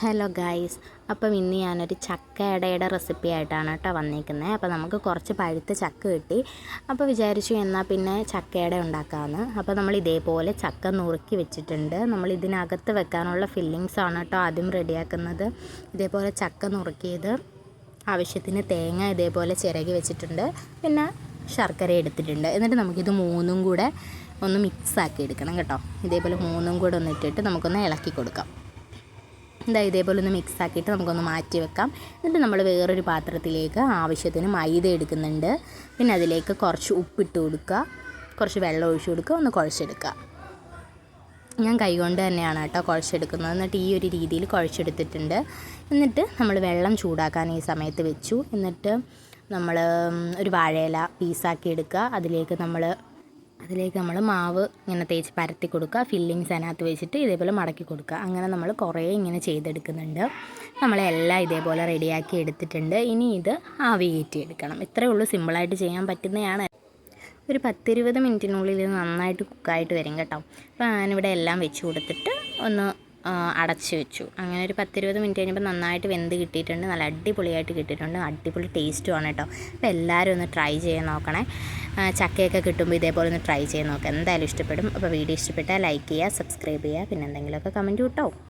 Hello guys അപ്പം ഇന്ന് ഞാനൊരു ചക്കയടയുടെ റെസിപ്പി ആയിട്ടാണ് കേട്ടോ വന്നിരിക്കുന്നത് അപ്പോൾ നമുക്ക് കുറച്ച് പഴുത്ത ചക്ക കിട്ടി. അപ്പോൾ വിചാരിച്ചു എന്നാൽ പിന്നെ ചക്കയട ഉണ്ടാക്കാമെന്ന് അപ്പോൾ നമ്മൾ ഇതേപോലെ ചക്ക നുറുക്കി വെച്ചിട്ടുണ്ട്. നമ്മൾ ഇതിനകത്ത് വെക്കാനുള്ള ഫില്ലിങ്സ് ആണ് കേട്ടോ ആദ്യം റെഡിയാക്കുന്നത്. ഇതേപോലെ ചക്ക നുറുക്കിയത്. ആവശ്യത്തിന് തേങ്ങ ഇതേപോലെ ചിരകി വെച്ചിട്ടുണ്ട്. പിന്നെ ശർക്കര എടുത്തിട്ടുണ്ട്. എന്നിട്ട് നമുക്കിത് മൂന്നും കൂടെ ഒന്ന് മിക്സ് ആക്കി എടുക്കണം കേട്ടോ. ഇതേപോലെ മൂന്നും കൂടെ ഒന്ന് ഇട്ടിട്ട് നമുക്കൊന്ന് ഇളക്കി കൊടുക്കാം. ഇതാ ഇതേപോലെ ഒന്ന് മിക്സ് ആക്കിയിട്ട് നമുക്കൊന്ന് മാറ്റി വെക്കാം. എന്നിട്ട് നമ്മൾ വേറൊരു പാത്രത്തിലേക്ക് ആവശ്യത്തിന് മൈദ എടുക്കുന്നുണ്ട്. പിന്നെ അതിലേക്ക് കുറച്ച് ഉപ്പിട്ട് കൊടുക്കുക. കുറച്ച് വെള്ളം ഒഴിച്ചു കൊടുക്കുക. ഒന്ന് കുഴച്ചെടുക്കുക. ഞാൻ കൈകൊണ്ട് തന്നെയാണ് കേട്ടോ കുഴച്ചെടുക്കുന്നത്. എന്നിട്ട് ഈ ഒരു രീതിയിൽ കുഴച്ചെടുത്തിട്ടുണ്ട്. എന്നിട്ട് നമ്മൾ വെള്ളം ചൂടാക്കാൻ ഈ സമയത്ത് വെച്ചു. എന്നിട്ട് നമ്മൾ ഒരു വാഴയില പീസാക്കി എടുക്കുക. അതിലേക്ക് നമ്മൾ അതിലേക്ക് നമ്മൾ മാവ് ഇങ്ങനെ തേച്ച് പരത്തി കൊടുക്കുക. ഫില്ലിങ്സ് അതിനകത്ത് വെച്ചിട്ട് ഇതേപോലെ മടക്കി കൊടുക്കുക. അങ്ങനെ നമ്മൾ കുറേ ഇങ്ങനെ ചെയ്തെടുക്കുന്നുണ്ട്. നമ്മളെല്ലാം ഇതേപോലെ റെഡിയാക്കി എടുത്തിട്ടുണ്ട്. ഇനി ഇത് ആവി എടുക്കണം. ഇത്രയേ ഉള്ളൂ. സിമ്പിളായിട്ട് ചെയ്യാൻ പറ്റുന്നതാണ്. ഒരു പത്തിരുപത് മിനിറ്റിനുള്ളിൽ ഇത് നന്നായിട്ട് കുക്കായിട്ട് വരും കേട്ടോ. അപ്പോൾ ഞാനിവിടെ എല്ലാം വെച്ച് കൊടുത്തിട്ട് ഒന്ന് അടച്ച് വെച്ചു. അങ്ങനെ ഒരു പത്തിരുപത് മിനിറ്റ് കഴിഞ്ഞപ്പോൾ നന്നായിട്ട് വെന്ത് കിട്ടിയിട്ടുണ്ട്. നല്ല അടിപൊളിയായിട്ട് കിട്ടിയിട്ടുണ്ട്. അടിപൊളി ടേസ്റ്റുമാണ് കേട്ടോ. അപ്പോൾ എല്ലാവരും ഒന്ന് ട്രൈ ചെയ്യാൻ നോക്കണേ. ചക്കയൊക്കെ കിട്ടുമ്പോൾ ഇതേപോലെ ഒന്ന് ട്രൈ ചെയ്ത് നോക്കാം. എന്തായാലും ഇഷ്ടപ്പെടും. അപ്പോൾ വീഡിയോ ഇഷ്ടപ്പെട്ടാൽ ലൈക്ക് ചെയ്യുക സബ്സ്ക്രൈബ് ചെയ്യുക പിന്നെ എന്തെങ്കിലുമൊക്കെ കമന്റ് കിട്ടോ